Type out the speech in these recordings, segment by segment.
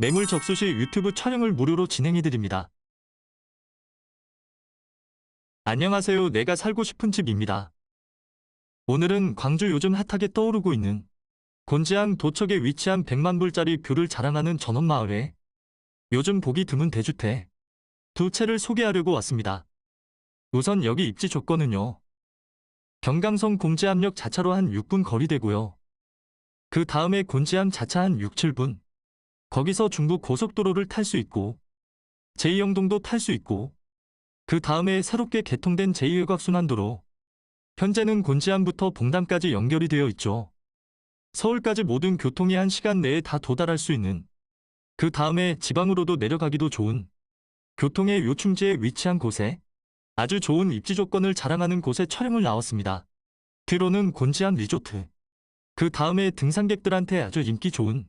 매물 접수 시 유튜브 촬영을 무료로 진행해드립니다. 안녕하세요. 내가 살고 싶은 집입니다. 오늘은 광주 요즘 핫하게 떠오르고 있는 곤지암 도척에 위치한 100만 불짜리 뷰를 자랑하는 전원마을에 요즘 보기 드문 대주택 두 채를 소개하려고 왔습니다. 우선 여기 입지 조건은요. 경강성 곤지암역 자차로 한 6분 거리 되고요. 그 다음에 곤지암 자차 한 6, 7분. 거기서 중부 고속도로를 탈 수 있고 제2영동도 탈 수 있고 그 다음에 새롭게 개통된 제2외곽순환도로 현재는 곤지암부터 봉담까지 연결이 되어 있죠. 서울까지 모든 교통이 한 시간 내에 다 도달할 수 있는 그 다음에 지방으로도 내려가기도 좋은 교통의 요충지에 위치한 곳에 아주 좋은 입지 조건을 자랑하는 곳에 촬영을 나왔습니다. 뒤로는 곤지암 리조트 그 다음에 등산객들한테 아주 인기 좋은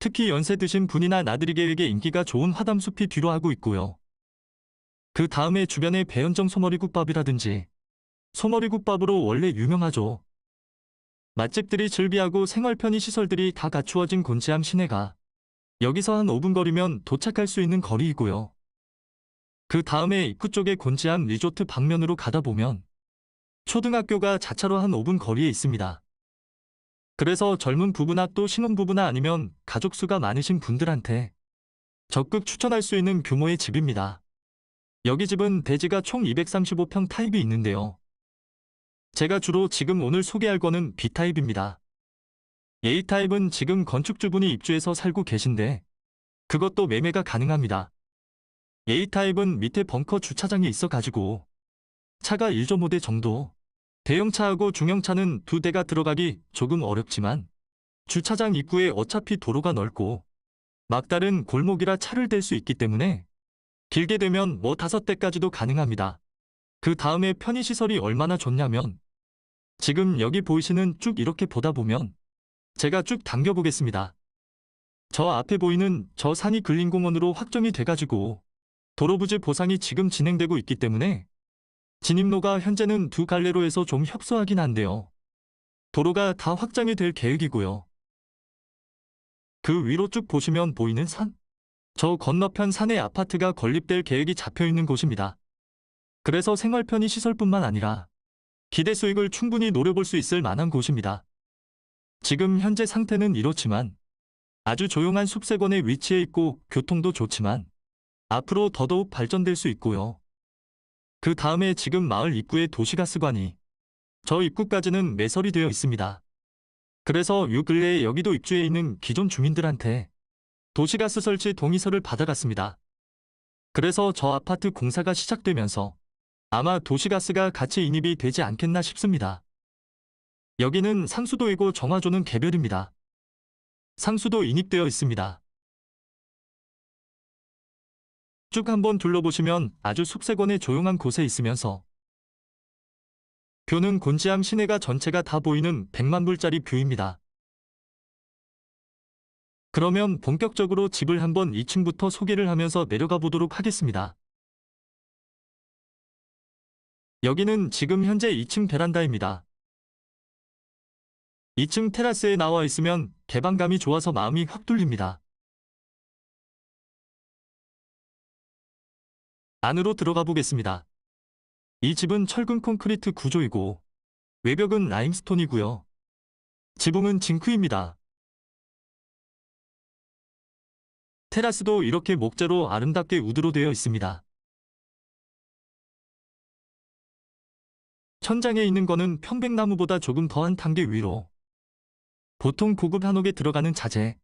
특히 연세 드신 분이나 나들이계에게 인기가 좋은 화담숲이 뒤로 하고 있고요. 그 다음에 주변에 배현정 소머리국밥이라든지 소머리국밥으로 원래 유명하죠. 맛집들이 즐비하고 생활 편의 시설들이 다 갖추어진 곤지암 시내가 여기서 한 5분 거리면 도착할 수 있는 거리이고요. 그 다음에 입구 쪽에 곤지암 리조트 방면으로 가다 보면 초등학교가 자차로 한 5분 거리에 있습니다. 그래서 젊은 부부나 또 신혼 부부나 아니면 가족 수가 많으신 분들한테 적극 추천할 수 있는 규모의 집입니다. 여기 집은 대지가 총 235평 타입이 있는데요. 제가 주로 지금 오늘 소개할 거는 B타입입니다. A타입은 지금 건축주분이 입주해서 살고 계신데 그것도 매매가 가능합니다. A타입은 밑에 벙커 주차장이 있어 가지고 차가 1.5대 정도 대형차하고 중형차는 두 대가 들어가기 조금 어렵지만 주차장 입구에 어차피 도로가 넓고 막다른 골목이라 차를 댈 수 있기 때문에 길게 되면 뭐 다섯 대까지도 가능합니다. 그 다음에 편의시설이 얼마나 좋냐면 지금 여기 보이시는 쭉 이렇게 보다 보면 제가 쭉 당겨보겠습니다. 저 앞에 보이는 저 산이 근린공원으로 확정이 돼가지고 도로부지 보상이 지금 진행되고 있기 때문에 진입로가 현재는 두 갈래로에서 좀 협소하긴 한데요. 도로가 다 확장이 될 계획이고요. 그 위로 쭉 보시면 보이는 산? 저 건너편 산에 아파트가 건립될 계획이 잡혀 있는 곳입니다. 그래서 생활 편의 시설뿐만 아니라 기대 수익을 충분히 노려볼 수 있을 만한 곳입니다. 지금 현재 상태는 이렇지만 아주 조용한 숲세권에 위치해 있고 교통도 좋지만 앞으로 더더욱 발전될 수 있고요. 그 다음에 지금 마을 입구에 도시가스관이 저 입구까지는 매설이 되어 있습니다. 그래서 요 근래에 여기도 입주해 있는 기존 주민들한테 도시가스 설치 동의서를 받아갔습니다. 그래서 저 아파트 공사가 시작되면서 아마 도시가스가 같이 인입이 되지 않겠나 싶습니다. 여기는 상수도이고 정화조는 개별입니다. 상수도 인입되어 있습니다. 쭉 한번 둘러보시면 아주 숲세권의 조용한 곳에 있으면서 뷰는 곤지암 시내가 전체가 다 보이는 100만 불짜리 뷰입니다. 그러면 본격적으로 집을 한번 2층부터 소개를 하면서 내려가 보도록 하겠습니다. 여기는 지금 현재 2층 베란다입니다. 2층 테라스에 나와 있으면 개방감이 좋아서 마음이 확 뚫립니다. 안으로 들어가 보겠습니다. 이 집은 철근 콘크리트 구조이고 외벽은 라임스톤이고요. 지붕은 징크입니다. 테라스도 이렇게 목재로 아름답게 우드로 되어 있습니다. 천장에 있는 거는 편백나무보다 조금 더한 단계 위로 보통 고급 한옥에 들어가는 자재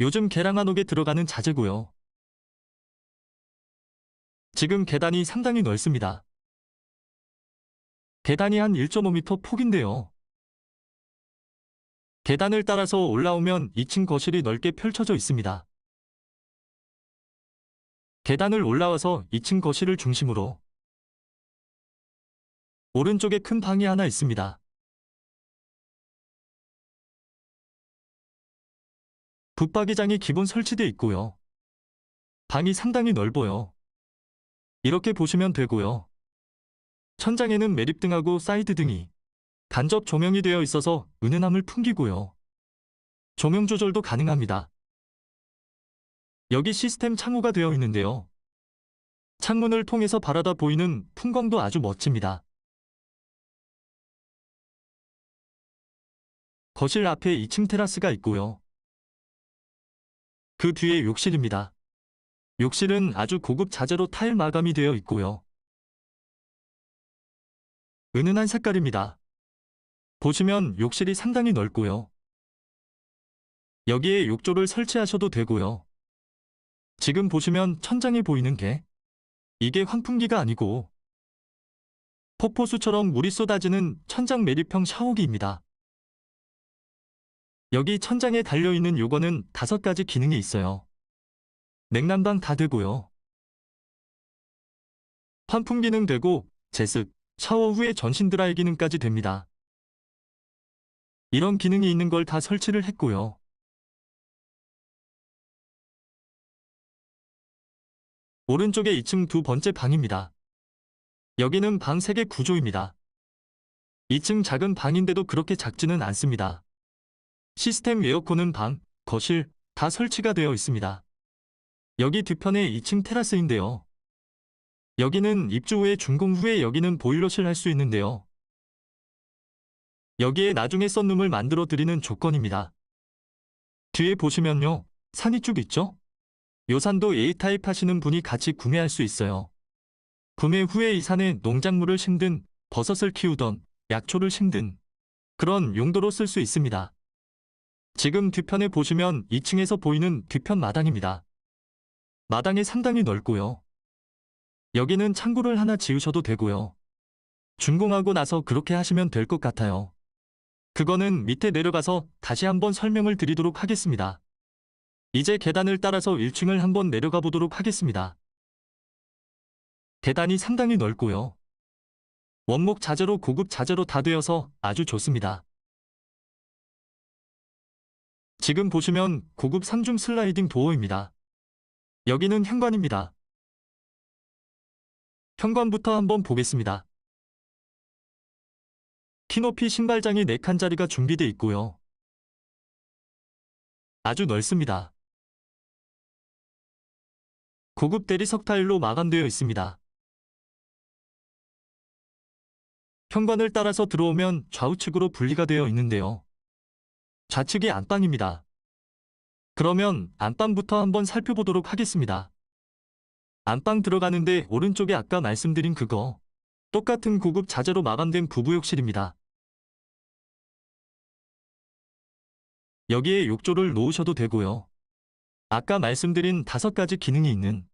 요즘 개랑 한옥에 들어가는 자재고요. 지금 계단이 상당히 넓습니다. 계단이 한 1.5m 폭인데요. 계단을 따라서 올라오면 2층 거실이 넓게 펼쳐져 있습니다. 계단을 올라와서 2층 거실을 중심으로 오른쪽에 큰 방이 하나 있습니다. 붙박이장이 기본 설치되어 있고요. 방이 상당히 넓어요. 이렇게 보시면 되고요. 천장에는 매립등하고 사이드 등이 간접 조명이 되어 있어서 은은함을 풍기고요. 조명 조절도 가능합니다. 여기 시스템 창호가 되어 있는데요. 창문을 통해서 바라다 보이는 풍광도 아주 멋집니다. 거실 앞에 2층 테라스가 있고요. 그 뒤에 욕실입니다. 욕실은 아주 고급 자재로 타일 마감이 되어 있고요. 은은한 색깔입니다. 보시면 욕실이 상당히 넓고요. 여기에 욕조를 설치하셔도 되고요. 지금 보시면 천장에 보이는 게 이게 환풍기가 아니고 폭포수처럼 물이 쏟아지는 천장 매립형 샤워기입니다. 여기 천장에 달려있는 요거는 다섯 가지 기능이 있어요. 냉난방 다 되고요. 환풍 기능 되고 제습, 샤워 후에 전신 드라이 기능까지 됩니다. 이런 기능이 있는 걸 다 설치를 했고요. 오른쪽에 2층 두 번째 방입니다. 여기는 방 3개 구조입니다. 2층 작은 방인데도 그렇게 작지는 않습니다. 시스템 에어컨은 방, 거실 다 설치가 되어 있습니다. 여기 뒤편에 2층 테라스인데요. 여기는 입주 후에 준공 후에 여기는 보일러실 할 수 있는데요. 여기에 나중에 썬룸을 만들어 드리는 조건입니다. 뒤에 보시면요. 산이 쭉 있죠? 요 산도 A타입 하시는 분이 같이 구매할 수 있어요. 구매 후에 이 산에 농작물을 심든 버섯을 키우던 약초를 심든 그런 용도로 쓸 수 있습니다. 지금 뒤편에 보시면 2층에서 보이는 뒤편 마당입니다. 마당이 상당히 넓고요. 여기는 창고를 하나 지으셔도 되고요. 준공하고 나서 그렇게 하시면 될 것 같아요. 그거는 밑에 내려가서 다시 한번 설명을 드리도록 하겠습니다. 이제 계단을 따라서 1층을 한번 내려가 보도록 하겠습니다. 계단이 상당히 넓고요. 원목 자재로 고급 자재로 다 되어서 아주 좋습니다. 지금 보시면 고급 상중 슬라이딩 도어입니다. 여기는 현관입니다. 현관부터 한번 보겠습니다. 키높이 신발장이 4칸짜리가 준비되어 있고요. 아주 넓습니다. 고급 대리석 타일로 마감되어 있습니다. 현관을 따라서 들어오면 좌우측으로 분리가 되어 있는데요. 좌측이 안방입니다. 그러면 안방부터 한번 살펴보도록 하겠습니다. 안방 들어가는데 오른쪽에 아까 말씀드린 그거 똑같은 고급 자재로 마감된 부부욕실입니다. 여기에 욕조를 놓으셔도 되고요. 아까 말씀드린 다섯 가지 기능이 있는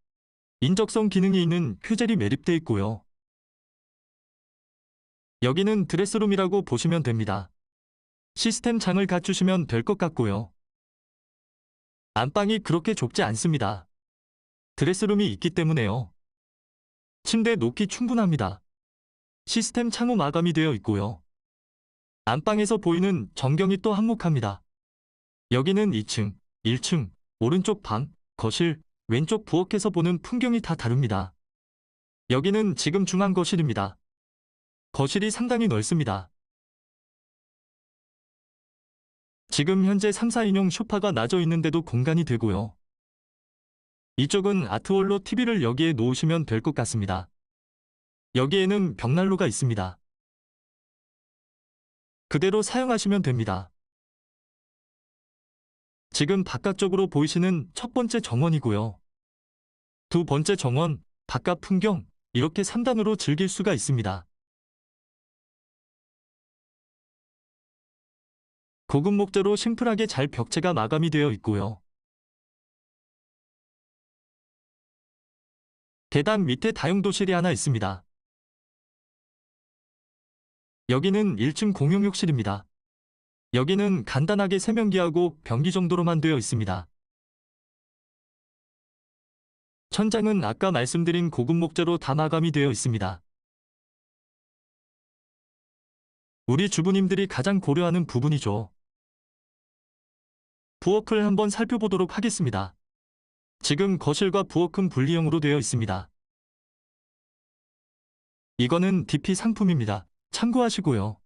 인적성 기능이 있는 퓨젤이 매립되어 있고요. 여기는 드레스룸이라고 보시면 됩니다. 시스템 창을 갖추시면 될 것 같고요. 안방이 그렇게 좁지 않습니다. 드레스룸이 있기 때문에요. 침대 놓기 충분합니다. 시스템 창호 마감이 되어 있고요. 안방에서 보이는 전경이 또 한몫합니다. 여기는 2층, 1층, 오른쪽 방, 거실, 왼쪽 부엌에서 보는 풍경이 다 다릅니다. 여기는 지금 중앙 거실입니다. 거실이 상당히 넓습니다. 지금 현재 3, 4인용 소파가 놔져 있는데도 공간이 되고요. 이쪽은 아트월로 TV를 여기에 놓으시면 될 것 같습니다. 여기에는 벽난로가 있습니다. 그대로 사용하시면 됩니다. 지금 바깥쪽으로 보이시는 첫 번째 정원이고요. 두 번째 정원, 바깥 풍경, 이렇게 3단으로 즐길 수가 있습니다. 고급 목재로 심플하게 잘 벽체가 마감이 되어 있고요. 계단 밑에 다용도실이 하나 있습니다. 여기는 1층 공용욕실입니다. 여기는 간단하게 세면기하고 변기 정도로만 되어 있습니다. 천장은 아까 말씀드린 고급 목재로 다 마감이 되어 있습니다. 우리 주부님들이 가장 고려하는 부분이죠. 부엌을 한번 살펴보도록 하겠습니다. 지금 거실과 부엌은 분리형으로 되어 있습니다. 이거는 DP 상품입니다. 참고하시고요.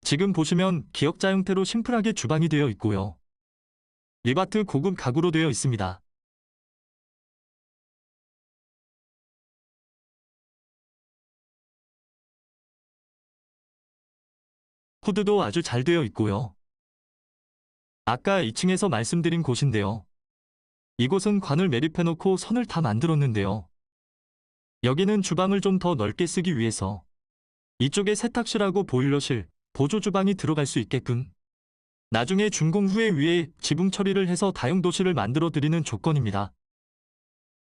지금 보시면 기역자 형태로 심플하게 주방이 되어 있고요. 리바트 고급 가구로 되어 있습니다. 후드도 아주 잘 되어 있고요. 아까 2층에서 말씀드린 곳인데요. 이곳은 관을 매립해놓고 선을 다 만들었는데요. 여기는 주방을 좀 더 넓게 쓰기 위해서 이쪽에 세탁실하고 보일러실, 보조 주방이 들어갈 수 있게끔 나중에 준공 후에 위에 지붕 처리를 해서 다용도실을 만들어 드리는 조건입니다.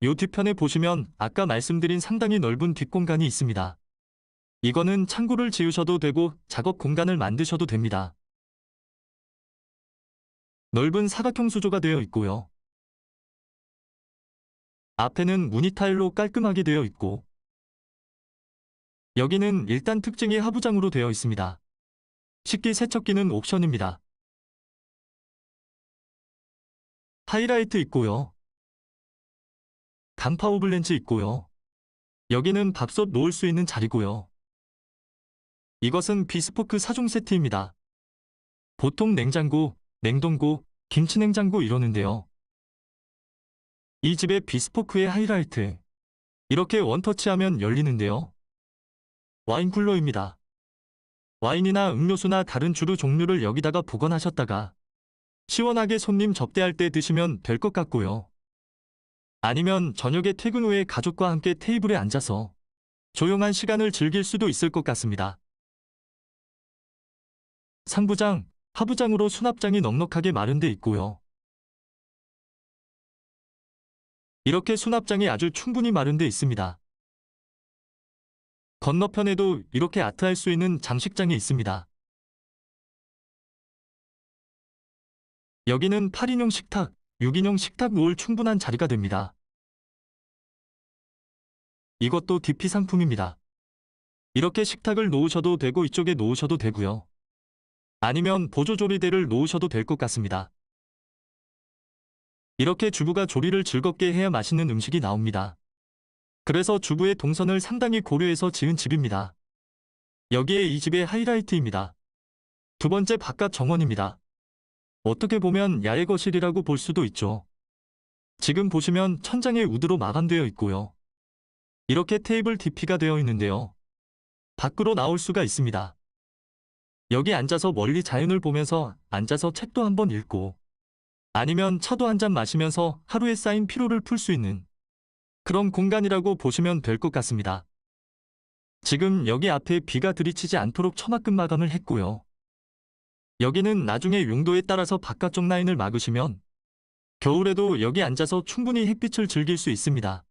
요 뒤편에 보시면 아까 말씀드린 상당히 넓은 뒷공간이 있습니다. 이거는 창고를 지으셔도 되고 작업 공간을 만드셔도 됩니다. 넓은 사각형 수조가 되어 있고요. 앞에는 무늬 타일로 깔끔하게 되어 있고 여기는 일단 특징이 하부장으로 되어 있습니다. 식기 세척기는 옵션입니다. 하이라이트 있고요. 간파 오블렌치 있고요. 여기는 밥솥 놓을 수 있는 자리고요. 이것은 비스포크 4종 세트입니다. 보통 냉장고, 냉동고, 김치냉장고 이러는데요. 이 집의 비스포크의 하이라이트. 이렇게 원터치하면 열리는데요. 와인 쿨러입니다. 와인이나 음료수나 다른 주류 종류를 여기다가 보관하셨다가 시원하게 손님 접대할 때 드시면 될 것 같고요. 아니면 저녁에 퇴근 후에 가족과 함께 테이블에 앉아서 조용한 시간을 즐길 수도 있을 것 같습니다. 상부장, 하부장으로 수납장이 넉넉하게 마련돼 있고요. 이렇게 수납장이 아주 충분히 마련돼 있습니다. 건너편에도 이렇게 아트할 수 있는 장식장이 있습니다. 여기는 8인용 식탁, 6인용 식탁 놓을 충분한 자리가 됩니다. 이것도 DP 상품입니다. 이렇게 식탁을 놓으셔도 되고 이쪽에 놓으셔도 되고요. 아니면 보조조리대를 놓으셔도 될 것 같습니다. 이렇게 주부가 조리를 즐겁게 해야 맛있는 음식이 나옵니다. 그래서 주부의 동선을 상당히 고려해서 지은 집입니다. 여기에 이 집의 하이라이트입니다. 두 번째 바깥 정원입니다. 어떻게 보면 야외 거실이라고 볼 수도 있죠. 지금 보시면 천장에 우드로 마감되어 있고요. 이렇게 테이블 DP가 되어 있는데요. 밖으로 나올 수가 있습니다. 여기 앉아서 멀리 자연을 보면서 앉아서 책도 한번 읽고 아니면 차도 한 잔 마시면서 하루에 쌓인 피로를 풀 수 있는 그런 공간이라고 보시면 될 것 같습니다. 지금 여기 앞에 비가 들이치지 않도록 처마금 마감을 했고요. 여기는 나중에 용도에 따라서 바깥쪽 라인을 막으시면 겨울에도 여기 앉아서 충분히 햇빛을 즐길 수 있습니다.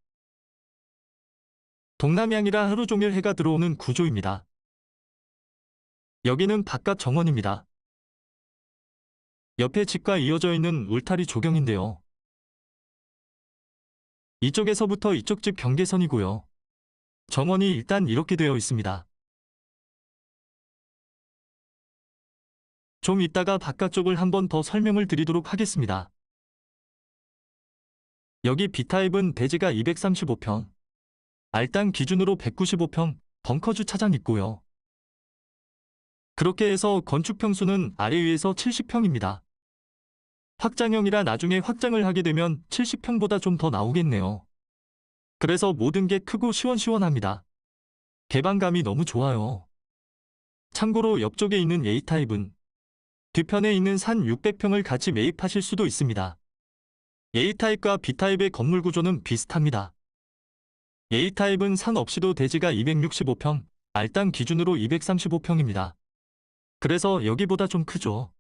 동남향이라 하루 종일 해가 들어오는 구조입니다. 여기는 바깥 정원입니다. 옆에 집과 이어져 있는 울타리 조경인데요. 이쪽에서부터 이쪽 집 경계선이고요. 정원이 일단 이렇게 되어 있습니다. 좀 이따가 바깥쪽을 한 번 더 설명을 드리도록 하겠습니다. 여기 B타입은 대지가 235평, 알땅 기준으로 195평, 벙커 주 차장 있고요. 그렇게 해서 건축 평수는 아래 위에서 70평입니다. 확장형이라 나중에 확장을 하게 되면 70평보다 좀 더 나오겠네요. 그래서 모든 게 크고 시원시원합니다. 개방감이 너무 좋아요. 참고로 옆쪽에 있는 A타입은 뒤편에 있는 산 600평을 같이 매입하실 수도 있습니다. A타입과 B타입의 건물 구조는 비슷합니다. A타입은 산 없이도 대지가 265평, 알땅 기준으로 235평입니다. 그래서 여기보다 좀 크죠.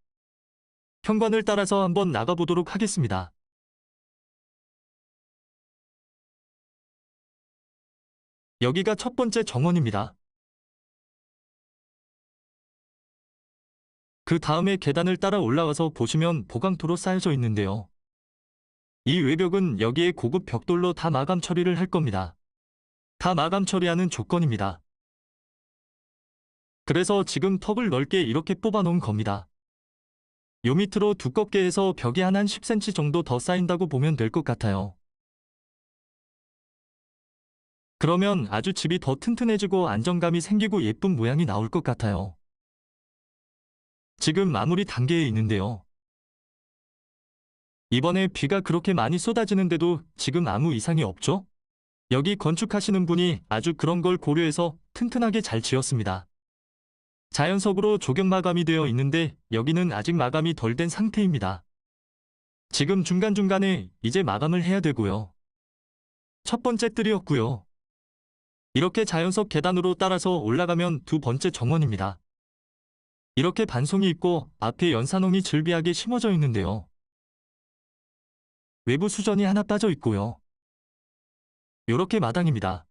현관을 따라서 한번 나가보도록 하겠습니다. 여기가 첫 번째 정원입니다. 그 다음에 계단을 따라 올라와서 보시면 보강토로 쌓여져 있는데요. 이 외벽은 여기에 고급 벽돌로 다 마감 처리를 할 겁니다. 다 마감 처리하는 조건입니다. 그래서 지금 턱을 넓게 이렇게 뽑아 놓은 겁니다. 요 밑으로 두껍게 해서 벽에 한 한 10cm 정도 더 쌓인다고 보면 될 것 같아요. 그러면 아주 집이 더 튼튼해지고 안정감이 생기고 예쁜 모양이 나올 것 같아요. 지금 마무리 단계에 있는데요. 이번에 비가 그렇게 많이 쏟아지는데도 지금 아무 이상이 없죠? 여기 건축하시는 분이 아주 그런 걸 고려해서 튼튼하게 잘 지었습니다. 자연석으로 조경 마감이 되어 있는데 여기는 아직 마감이 덜 된 상태입니다. 지금 중간중간에 이제 마감을 해야 되고요. 첫 번째 뜰이었고요. 이렇게 자연석 계단으로 따라서 올라가면 두 번째 정원입니다. 이렇게 반송이 있고 앞에 연산홍이 즐비하게 심어져 있는데요. 외부 수전이 하나 빠져 있고요. 요렇게 마당입니다.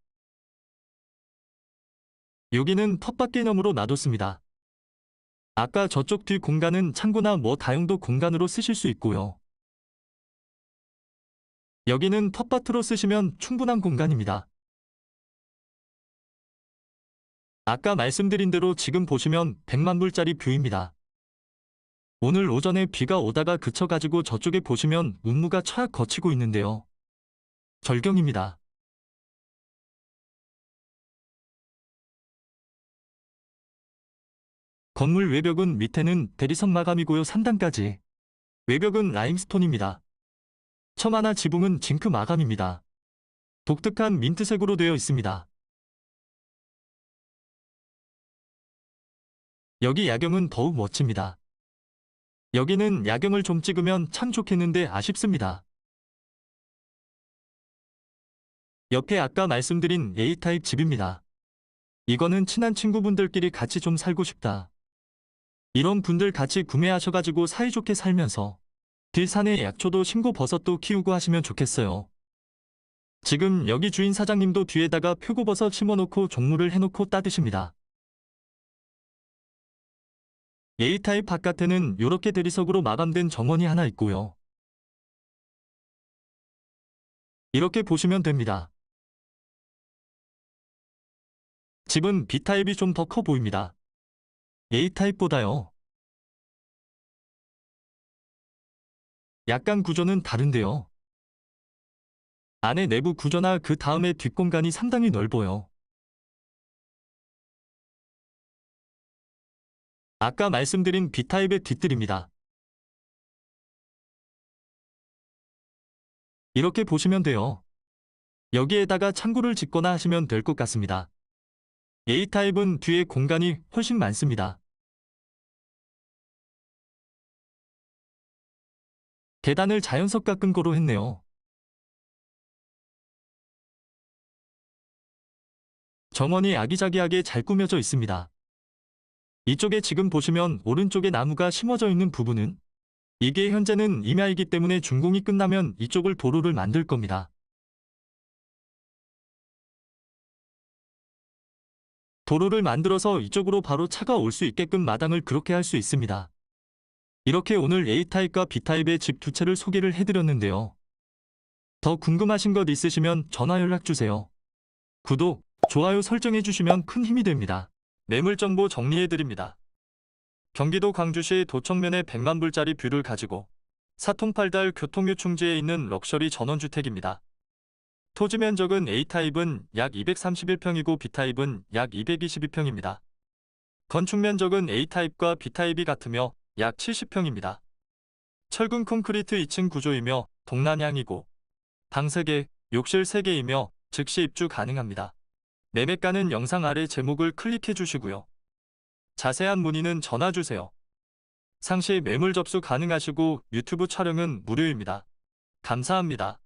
여기는 텃밭 개념으로 놔뒀습니다. 아까 저쪽 뒤 공간은 창고나 뭐 다용도 공간으로 쓰실 수 있고요. 여기는 텃밭으로 쓰시면 충분한 공간입니다. 아까 말씀드린 대로 지금 보시면 100만 불짜리 뷰입니다. 오늘 오전에 비가 오다가 그쳐가지고 저쪽에 보시면 운무가 처약 거치고 있는데요. 절경입니다. 건물 외벽은 밑에는 대리석 마감이고요 3단까지. 외벽은 라임스톤입니다. 첨 하나 지붕은 징크 마감입니다. 독특한 민트색으로 되어 있습니다. 여기 야경은 더욱 멋집니다. 여기는 야경을 좀 찍으면 참 좋겠는데 아쉽습니다. 옆에 아까 말씀드린 A타입 집입니다. 이거는 친한 친구분들끼리 같이 좀 살고 싶다. 이런 분들 같이 구매하셔가지고 사이좋게 살면서 딜산에 약초도 신고 버섯도 키우고 하시면 좋겠어요. 지금 여기 주인 사장님도 뒤에다가 표고버섯 심어놓고 종류를 해놓고 따드십니다. A타입 바깥에는 이렇게 대리석으로 마감된 정원이 하나 있고요. 이렇게 보시면 됩니다. 집은 B타입이 좀 더 커 보입니다. A타입보다요. 약간 구조는 다른데요. 안에 내부 구조나 그 다음에 뒷공간이 상당히 넓어요. 아까 말씀드린 B타입의 뒷뜰입니다. 이렇게 보시면 돼요. 여기에다가 창고를 짓거나 하시면 될 것 같습니다. A타입은 뒤에 공간이 훨씬 많습니다. 계단을 자연석 깎은 거로 했네요. 정원이 아기자기하게 잘 꾸며져 있습니다. 이쪽에 지금 보시면 오른쪽에 나무가 심어져 있는 부분은 이게 현재는 임야이기 때문에 준공이 끝나면 이쪽을 도로를 만들 겁니다. 도로를 만들어서 이쪽으로 바로 차가 올 수 있게끔 마당을 그렇게 할 수 있습니다. 이렇게 오늘 A타입과 B타입의 집 두 채를 소개를 해드렸는데요. 더 궁금하신 것 있으시면 전화 연락 주세요. 구독, 좋아요 설정해 주시면 큰 힘이 됩니다. 매물 정보 정리해 드립니다. 경기도 광주시 도청면의 100만 불짜리 뷰를 가지고 사통팔달 교통유충지에 있는 럭셔리 전원주택입니다. 토지 면적은 A타입은 약 231평이고 B타입은 약 222평입니다. 건축 면적은 A타입과 B타입이 같으며 약 70평입니다. 철근 콘크리트 2층 구조이며 동남향이고 방 3개, 욕실 3개이며 즉시 입주 가능합니다. 매매가는 영상 아래 제목을 클릭해 주시고요. 자세한 문의는 전화 주세요. 상시 매물 접수 가능하시고 유튜브 촬영은 무료입니다. 감사합니다.